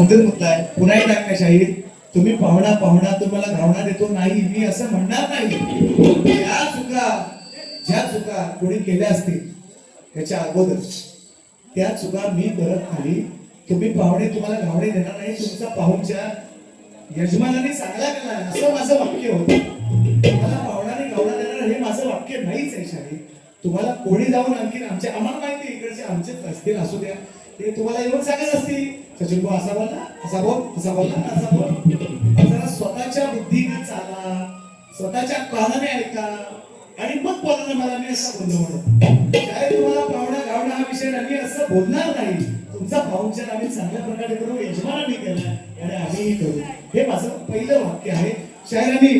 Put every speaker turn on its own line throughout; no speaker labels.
उदर मुद्दा पुन्हा एकदा काय शाहीर. तुम्ही पाहुणा पाहुणा तुम्हाला धावणा देतो नाही मी असं म्हणणार नाही. या चुका ज्या चुका कोणी केल्या असतील त्याच्या अगोदर त्या चुका मी करत नाही. तुम्ही पाहुणे तुम्हाला घावणे देणार नाही तुमचा पाहुणच्या यजमानाने चांगला केला असं माझं वाक्य होतं. मला पाहुणाने गावडा देणार हे माझं वाक्य नाहीच आहे शाही तुम्हाला कोणी जाऊन आणखी आमच्या आम्हाला माहिती इकडचे आमचेच असतील असू द्या ते तुम्हाला येऊन सांगत असतील. सचिन भाऊ असा बोलला असा बोल असा बोलला असा बोल. जरा स्वतःच्या बुद्धीने चाला स्वतःच्या कानाने ऐका. आणि मग बोला मला मी असं बोललो म्हणून. काय तुम्हाला पाहुणा गावणा हा विषय नाही असं बोलणार नाही. तुमचा पाहुणचार आम्ही चांगल्या प्रकारे करू यजमानांनी केला आणि आम्हीही करू. हे माझं पहिलं वाक्य आहे. शायरांनी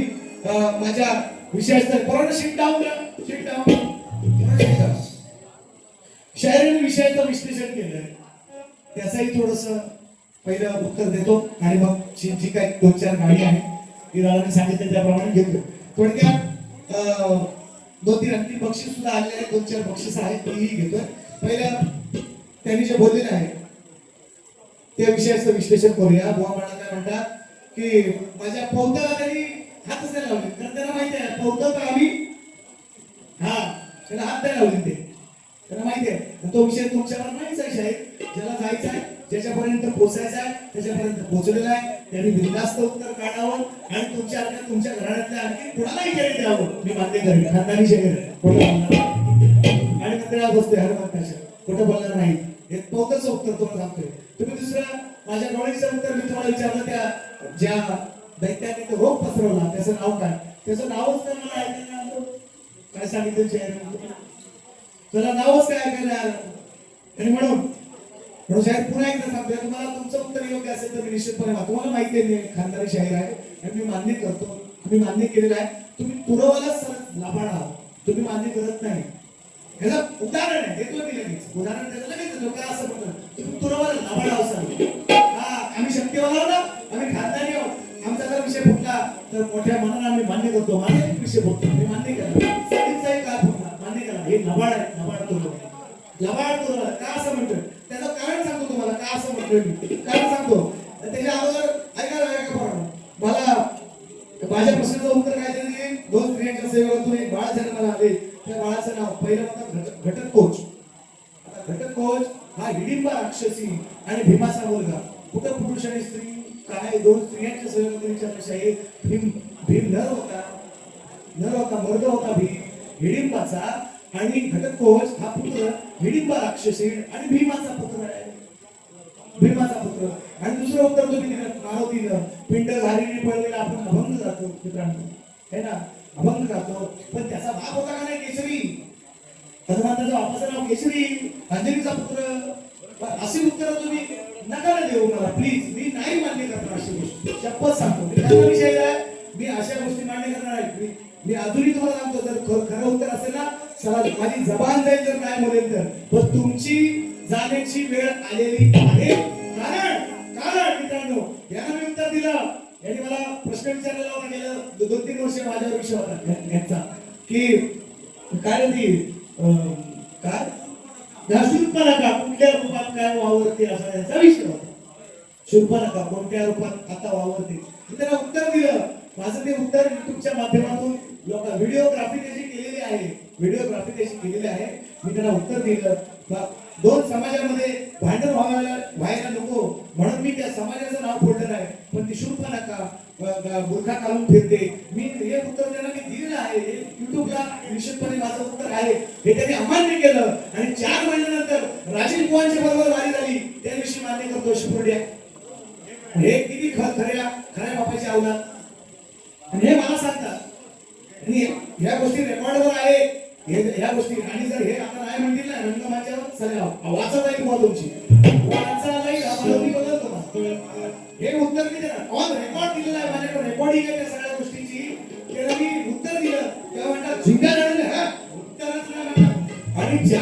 माझ्या विषयाचं बरोबर शिट डाऊन शिट डाऊन शायरांनी विषयाचं विश्लेषण केलंय. त्याचंही थोडस पहिलं उत्तर देतो. आणि मग जी जी काही दोन चार गाणी आहे ती राजाने सांगितलं त्याप्रमाणे घेतो. थोडक्यात अं, दोन तीन अगदी बक्षीस सुद्धा आलेले आहेत दोन चार बक्षीस आहेत तेही घेतोय. पहिलं त्यांनी जे बोललेलं आहे त्या विषयाचं विश्लेषण करूया. बुवा म्हणा काय म्हणतात की माझ्या पौताला त्यांनी हातच नाही लावले. कारण त्यांना माहिती आहे पौता तर आम्ही हा त्याला हात नाही लावले ते. त्यांना माहिती आहे. तो विषय तुमच्यावर नाहीच आहे ज्याला जायचं आहे ज्याच्यापर्यंत पोचायचा आहे त्याच्यापर्यंत पोहोचलेला आहे. त्यांनी बिंदास्त उत्तर काढावं आणि तुमच्या आणखी तुमच्या घराण्यातल्या आणखी कुणालाही केले द्यावं. मी मान्य करेन. खानदानी शहर आणि नंतर बसतोय हरमंताच्या कुठं बोलणार नाही. हे पोहतच उत्तर तुम्हाला सांगतोय. तुम्ही दुसरं माझ्या नॉलेजचं उत्तर मी तुम्हाला विचारलं त्या ज्या दैत्याने तो रोग पसरवला त्याचं नाव काय? त्याचं नावच तर मला ऐकायला काय सांगितलं त्याला नावच काय ऐकायला आलं. आणि म्हणून म्हणून साहेब पुन्हा एकदा सांगतोय तुम्हाला तुमचं उत्तर योग्य असेल तर मी निश्चितपणे तुम्हाला माहिती आहे मी खानदारी शाहीर आहे. आणि मी मान्य करतो. मी मान्य केलेलं आहे. तुम्ही पुरवायला सर लाभाड आहात. तुम्ही मान्य करत नाही. ह्याचं उदाहरण आहे. देतो मी लगेच. उदाहरण त्याचं लगेच. लोक असं म्हणतो तुम्ही पुरवायला लाभाड आहोत सर. हा आम्ही शक्तीवाला आहोत ना? आम्ही खानदारी आहोत. आमचा जर विषय फुटला तर मोठ्या मनानं आम्ही मान्य करतो. माझा विषय फुटतो. मी मान्य करा साहेब काय फुटला मान्य करा. हे लबाड आहे. लबाड का असं म्हणतोय? त्याचं कारण सांगतो तुम्हाला का असं म्हणतोय मी. कारण सांगतो. तर त्याच्या अगोदर ऐका ऐका पण मला माझ्या प्रश्नाचं उत्तर काय तरी दोन स्त्रियांच्या सेवेतून एक बाळ जन्माला आले. त्या बाळाचं नाव पहिलं म्हणतात घटक कोच. आता घटक कोच हा हिडिंबा राक्षसी आणि भीमाचा मुलगा. कुठं पुरुष आणि स्त्री? काय? दोन स्त्रियांच्या सेवेतून विचारलं शाहीर भीम भीम नर होता. नर होता मर्द होता भीम. हिडिंबाचा आणि घटक हा पुत्र हिडिंबा राक्षसी आणि भीमाचा पुत्र आहे. भीमाचा पुत्र. आणि दुसरं उत्तर तुम्ही दिलं मारुतीनं. पिंड घारीने पळलेला आपण अभंग जातो मित्रांनो. है ना? अभंग जातो. पण त्याचा बाप होता का नाही केशरी? हनुमंताचा बापाचं नाव केशरी. अंजनीचा पुत्र. पण अशी उत्तर तुम्ही नका ना देऊ मला प्लीज मी नाही मान्य करणार अशी गोष्ट. शपथ सांगतो. मी विषय काय मी अशा गोष्टी मान्य करणार आहे. मी अजूनही तुम्हाला सांगतो जर खरं उत्तर असेल ना चला माझी जबान जाईल जर काय म्हणेल तर? पण तुमची जाण्याची वेळ आलेली आहे. कारण कारण मित्रांनो यांना मी उत्तर दिलं. यांनी मला प्रश्न विचारलेला होता गेलं दोन तीन वर्ष माझ्यावर विषय होता यांचा की काय ती? अं, काय? या नका कुठल्या रूपात काय वावरते असा याचा विषय होता. नका कोणत्या रूपात आता वावरते? मी त्यांना उत्तर दिलं. माझं ते उत्तर युट्यूबच्या माध्यमातून लोक व्हिडिओग्राफी त्याची केलेली आहे व्हिडिओग्राफी त्याची केलेली आहे. मी त्यांना उत्तर दिलं. दोन समाजामध्ये भांडण व्हायला व्हायला नको. म्हणून मी त्या समाजाचं नाव फोडलं नाही. पण ती नका बुरखा घालून फिरते. मी हे उत्तर त्यांना मी दिलेलं आहे. युट्यूबला निश्चितपणे माझं उत्तर आहे. हे त्यांनी अमान्य केलं. आणि चार महिन्यानंतर राजीव कुवांच्या बरोबर वारी झाली. त्याविषयी मान्य करतो शिपुर्ड्या हे किती खर खऱ्या खऱ्या बापाची अवलाद. आणि हे मला सांगतात. आणि ह्या गोष्टी रेकॉर्डवर आहे हे या गोष्टी आणि जर हे आता नाही म्हणतील ना रंगमाच्यावर सगळ्या वाचा जाईल बुवा तुमची. हे उत्तर मी देणार ऑन रेकॉर्ड दिलेलं आहे माझ्याकडे. रेकॉर्डिंग आहे त्या सगळ्या गोष्टीची. त्याला मी उत्तर दिलं. तेव्हा म्हणतात झिंगा रडले हा? उत्तरच नाही म्हणतात आणि ज्या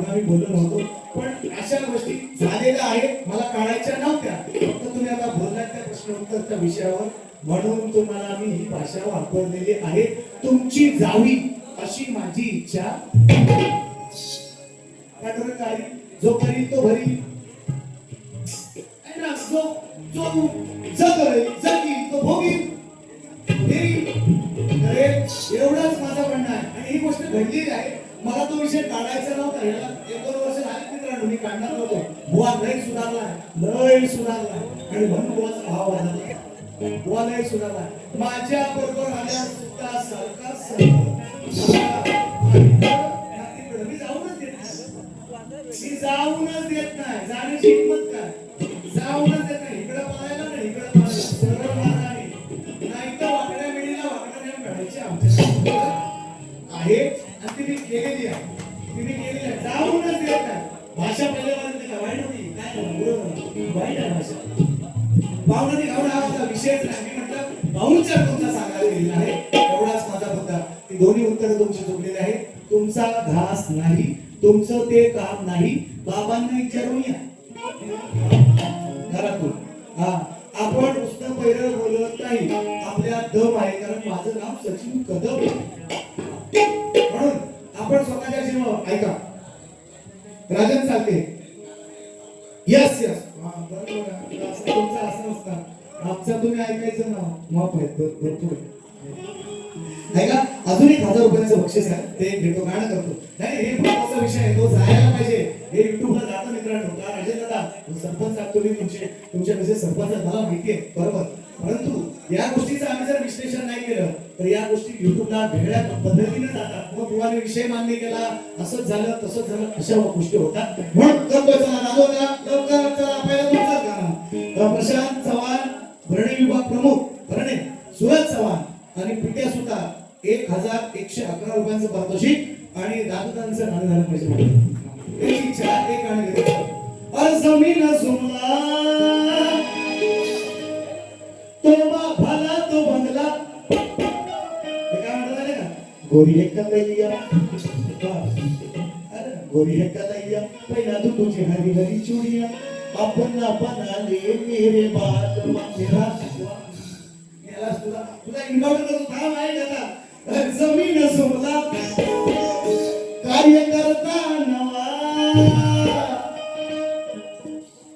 भावना मी आम्ही बोललो नव्हतो. पण अशा गोष्टी झालेल्या आहेत. मला काढायच्या नव्हत्या. फक्त तुम्ही आता बोललात त्या प्रश्नोत्तरच्या विषयावर. म्हणून तुम्हाला मी ही भाषा वापरलेली आहे. तुमची जावी अशी माझी इच्छा. काय करत काय जो करी तो भरी सुधारला सुधारला आणि म्हणून बुवाचा भाव वाढला बुवा सुधारला माझ्या बरोबर आल्या सुद्धा सारखा मी जाऊनच देत नाही. मी जाऊनच देत नाही. जाण्याची हिंमत काय? जाऊनच देत नाही. इकडे पळायला नाही इकडे पळायला सरळ नाही तर वाकड्या मिळीला वाकड्या नेऊन काढायची आमच्या आहे. आणि तिने केलेली आहे. तिने केलेली आहे. जाऊनच देत नाही. भाषा पहिल्यापर्यंत काय वाईट होती. वाईट आहे भाषा पाहुणे घालून हा माझा विषयच नाही मी म्हटलं भाऊंच्या तुमचा सांगायला गेलेला आहे एवढाच माझा मुद्दा ती दोन्ही उत्तरं तुमची जोडलेली आहे तुमचा घास नाही तुमचं ते काम नाही बाबांना विचारून या घरातून हा आपण नुसतं पहिलं बोलत नाही आपल्या दम आहे कारण माझं नाव सचिन कदम म्हणून आपण स्वतःच्या जीव ऐका राजन चालते यस यस तुमचं असं नसतं तुम्ही ऐकायचं ना माफ आहे भरपूर आहे. ऐका अजून एक हजार रुपयाचं बक्षीस आहे. ते घेतो गाणं करतो. नाही हे महत्त्वाचा विषय आहे तो जायला पाहिजे. हे युट्यूबला जातं मित्रांनो. का राजे दादा? सरपंच तुम्ही तुमचे तुमच्या कसे सरपंच मला माहिती आहे. बरोबर. परंतु या गोष्टी आम्ही जर विश्लेषण नाही केलं तर या जातात वेगळ्या पद्धतीने जातात. मग बुवाने विषय मान्य केला असंच झालं तसंच झालं अशा गोष्टी होतात. म्हणून करतोय चला दादोदा लवकर चला पहिला तुमचं गाणं. प्रशांत चव्हाण भरणे विभाग प्रमुख. भरणे सुरज चव्हाण आणि पिट्या सुद्धा एक हजार एकशे अकरा रुपयांचं पारितोषिक आणि दादोदांचं गाणं झालं पाहिजे अरे गोरी कलैया पहिला तू तुझी हरी हरी चुडिया आपण आपण आले मेरे बात मेरा याला तुला तुला इन्व्हॉल्व करतो थांब आहे का जमीन सोमला कार्य करता नवा.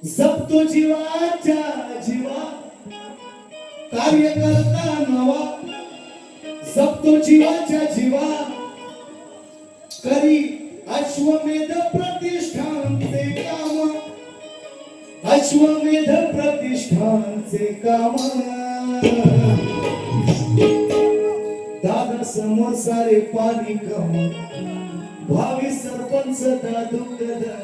जपतो जीवाच्या जीवा. कार्य करता नवा. जपतो जीवाच्या जीवा. करी अश्वमेध प्रतिष्ठानचे काम. अश्वमेध प्रतिष्ठानचे काम. दादा समोर सारे पाणी कम भावी सरपंच दादू कदम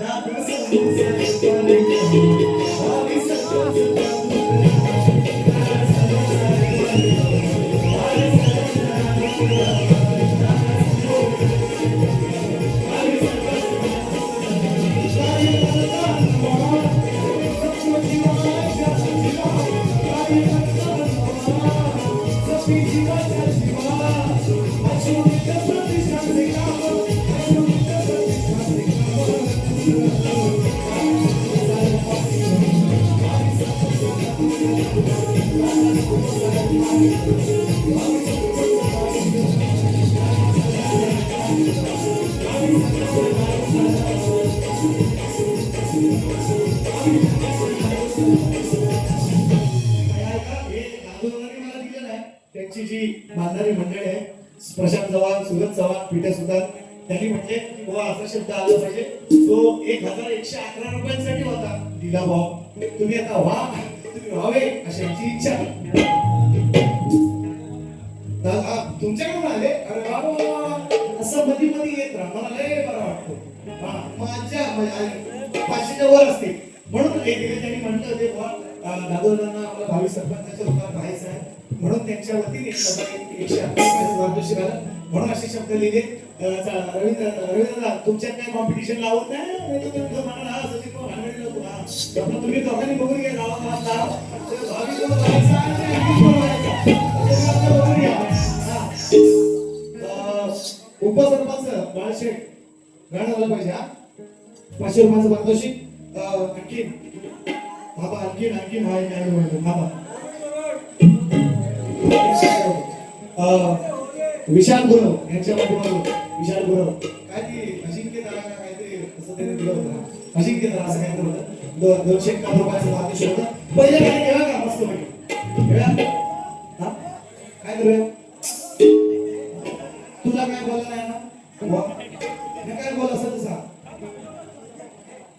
दादा समोर सारे पाणी कम भावी सरपंच दादू कदम त्यांची जी बांधारी मंडळी आहे. प्रशांत चव्हाण सुरत चव्हाण पीटर सुद्धा त्यांनी म्हटले की बुवा असा शब्द आला पाहिजे. तो एक हजार एकशे अकरा रुपयांसाठी होता. दिला भाव तुम्ही आता व्हा. तुम्ही व्हावे अशी आमची इच्छा तर तुमच्याकडून आले? अरे बाबा असं मध्ये मध्ये येत राहा. मला लय बरं वाटतो. माझ्या म्हणजे, पाचशेच्या वर असते म्हणून एक त्यांनी म्हटलं ते बुवा दादोदांना आपला भावी सरपंचाच्या रूपात पाहायचं आहे. म्हणून त्यांच्या वतीने एकशे म्हणून असे शब्द लिहिले. रवींद्र रवींद्र तुमच्यात काय कॉम्पिटिशन लावत नाही तर तुम्ही म्हणाल, हा, सचिन भाऊ भानगडी तुम्ही दोघांनी बघून घ्या गावात भावी उपसरपंच बाळशेठ गाणं झालं पाहिजे हा पाचशे रुपयाचं पारितोषिक अं, आणखीन बाबा आणखीन आणखीन हा? एक गाणं म्हणतो बाबा विशाल गुरव यांच्या माध्यमातून विशाल गुरव काय ती अजिंक्य तारा का काहीतरी असं त्यांनी दिलं होतं अजिंक्य तारा असं काहीतरी होतं दोनशे एकावन्न रुपयाचं पारितोषिक होतं पहिले काय घेऊया का मस्त पैकी काय करूया? काय बोल असं तसा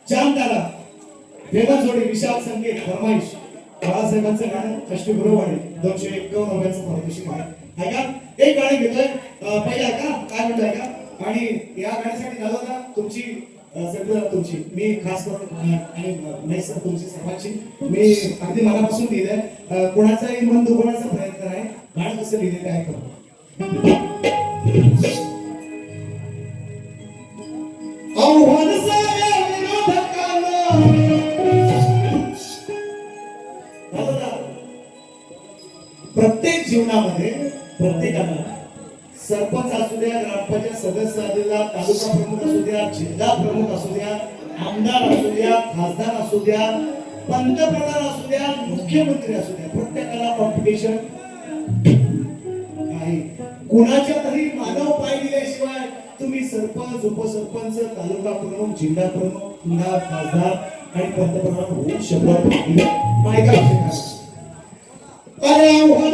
चांद तारा देवा जोडी विशाल संगीत फरमाईश. बाळासाहेबांचं गाणं कष्टगुरुवाडी दोनशे एकावन्न रुपयाचं पारितोषिक आहे. ऐका एक गाणं घेतोय. अं, पहिले ऐका काय म्हणतोय का? आणि या गाण्यासाठी झालं ना तुमची सगळं तुमची. मी खास करून नाही सर तुमची सर्वांची. मी अगदी मनापासून लिहिलंय. कोणाचाही मन दुखवण्याचा प्रयत्न आहे गाणं कसं लिहिलं काय प्रत्येक प्रत्येकाला सरपंच असू द्या ग्रामपंचायत सदस्य असू द्या तालुका प्रमुख असू द्या जिल्हा प्रमुख असू द्या आमदार असू द्या खासदार असू द्या पंतप्रधान असू द्या मुख्यमंत्री असू द्या प्रत्येकाला कॉम्पिटिशन आहे. कुणाच्या तरी मानव पाय दिल्याशिवाय तुम्ही सरपंच उपसरपंच तालुका प्रमुख जिल्हा प्रमुख पुन्हा खासदार आणि पंतप्रधान होऊ शकत नाही. माहिती अरे आव्हान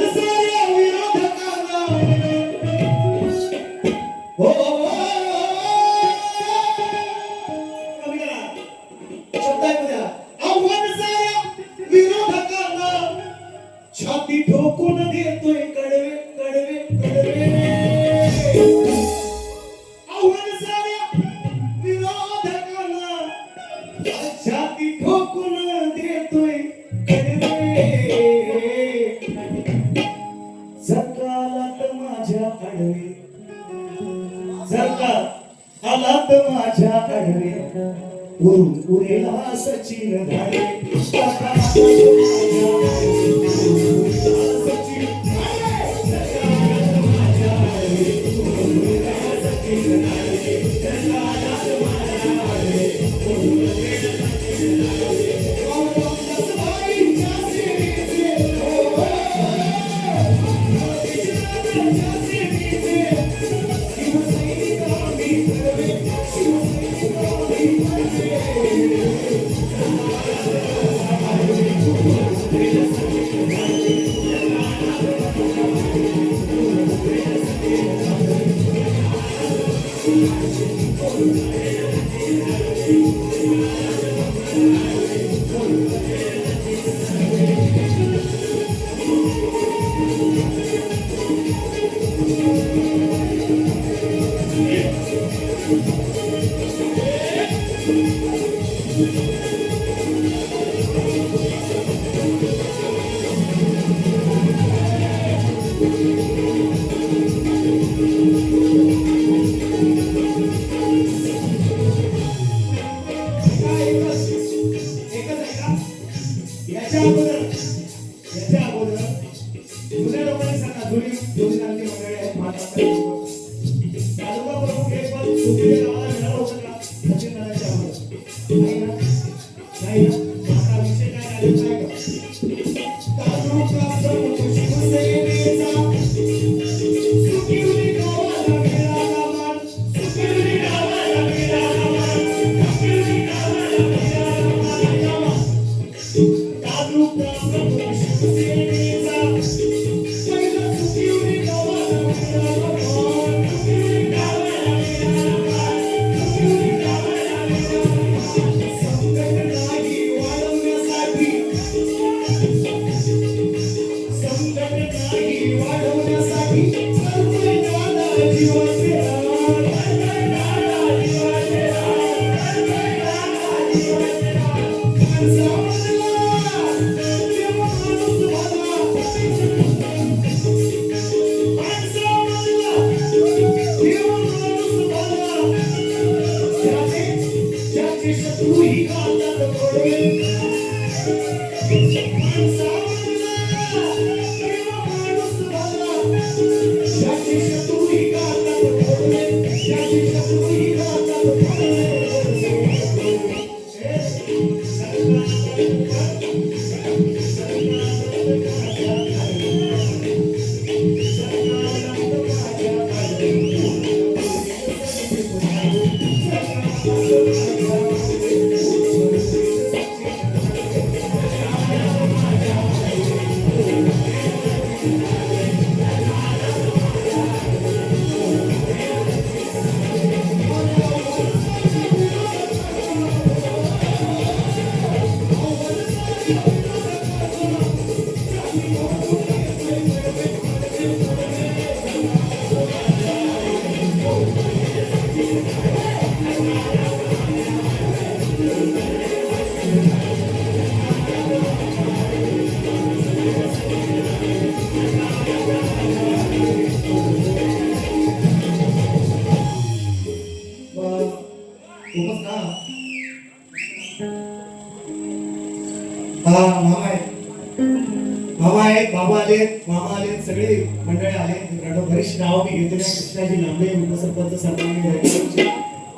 मामा आले सगळे मंडळी आले. मित्रांनो बरीच नाव मी घेतले आहे. कृष्णाजी लांबे उपसरपंच सरपंच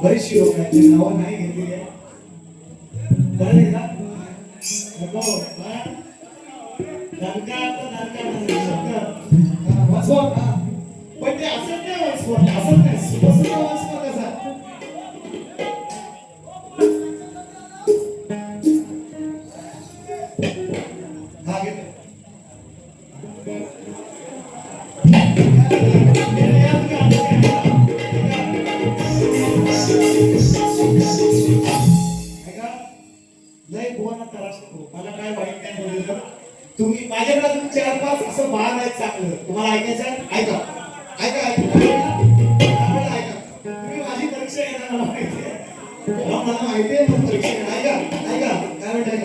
बरीचशी लोक आहेत. नावं नाही घेतलेली आहे. पण ते असं नाही असं नाही. तुम्ही माझ्याकडे तुमचे चार पाच असं महान नाही चांगलं. तुम्हाला ऐकायचं ऐका. ऐका ऐका. माझी परीक्षा येणार मला माहिती आहे. माहिती आहे ऐका ऐका. काय म्हणताय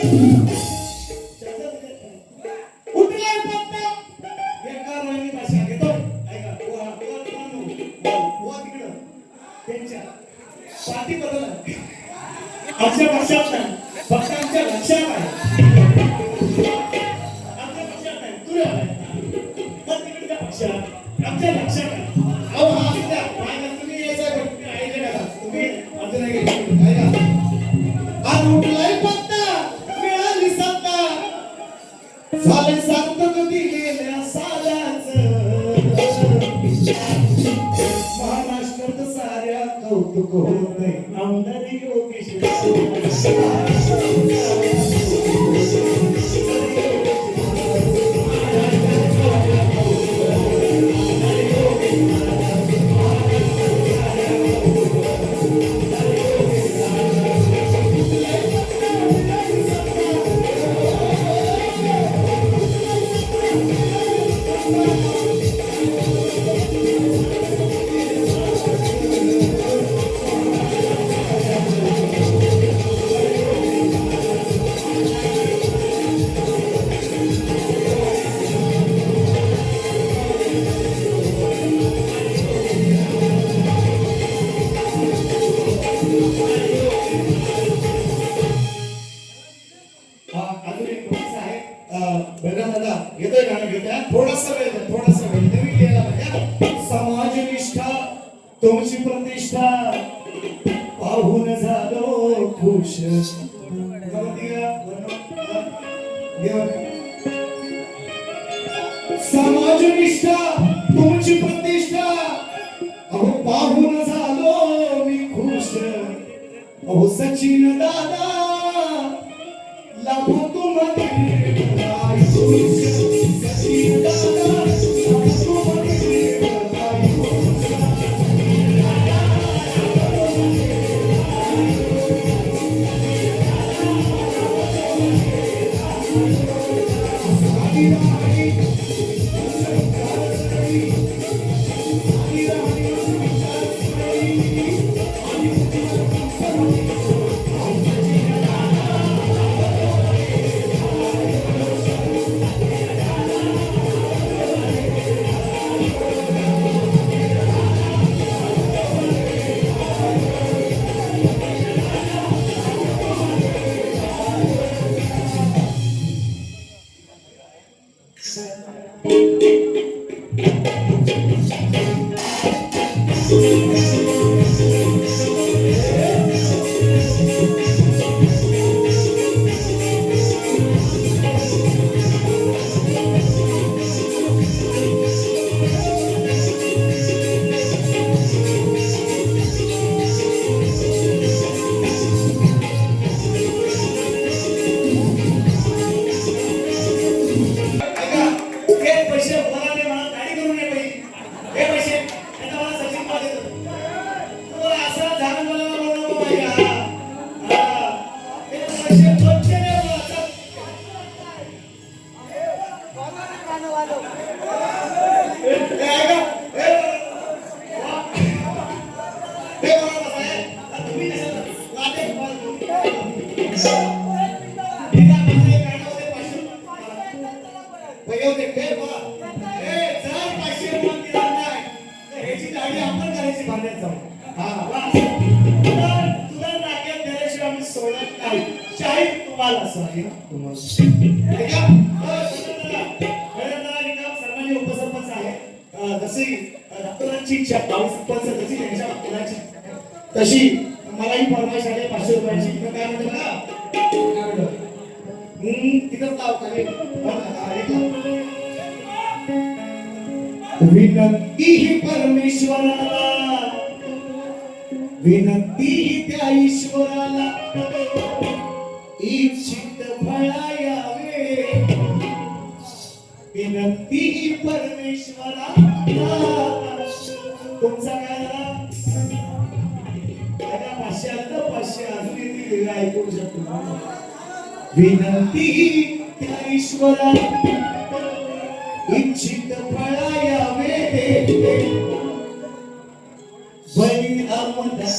Thank you. समाज निष्ठा तुमची प्रतिष्ठा. अहो पाहून झालो मी अहो सचिन दादा लाभो तुम्हाला. போவேன் तुमचा काय झाला पाचशे आता पाचशे अजून ऐकू शकतो विनंती त्या ईश्वरा इच्छित फळा यावे बळी अमदास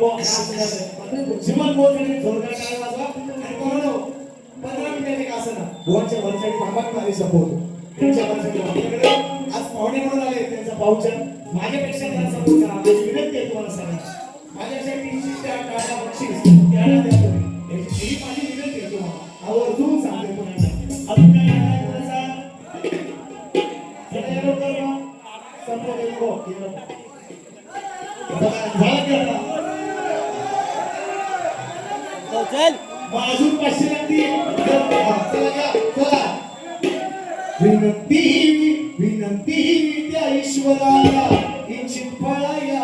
बो पंधरा मिनिटांनी का असं ना बोलच्या वरच्या थांबत नाही सपोर्ट आज पाहुणे म्हणून आले त्यांचा माझ्यापेक्षा त्यांना सपोर्ट करा माझी विनंती आहे तुम्हाला सगळ्यांना अजून पाचशे लागतील विनंती विनंती त्या ईश्वराला. इच्छित फळाया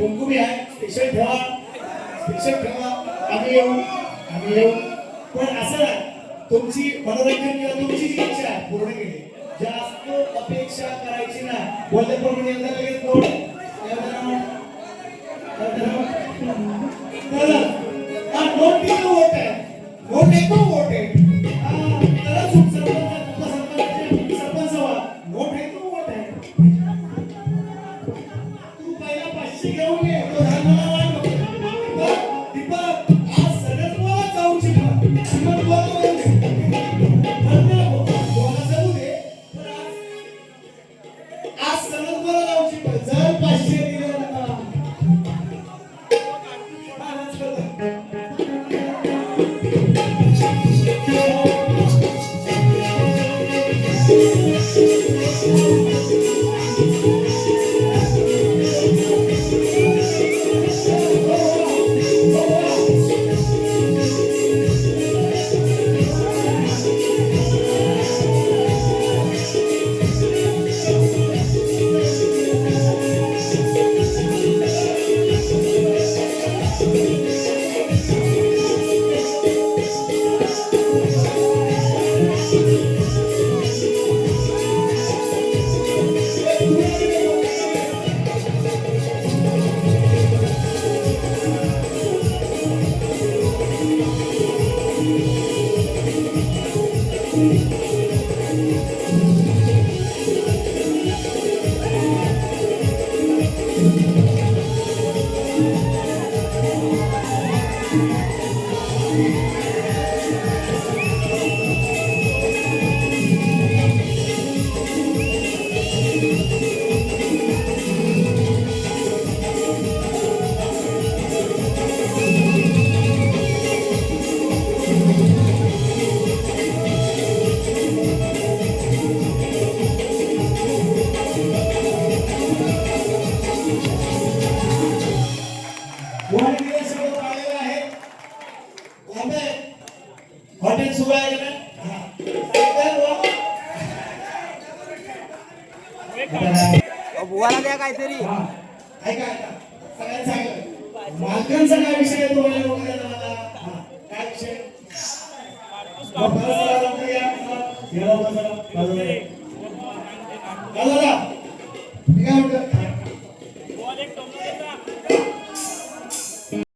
कुमकुमी आहे स्पेशल ठेवा. स्पेशल ठेवा. आम्ही येऊ आम्ही येऊ. पण असं तुमची मनोरंजन किंवा तुमची जी इच्छा आहे पूर्ण केली. जास्त अपेक्षा करायची ना बोलते प्रमाणे एकदा लगेच बोल. तर हा नोट किती वोट आहे. नोट वोट आहे.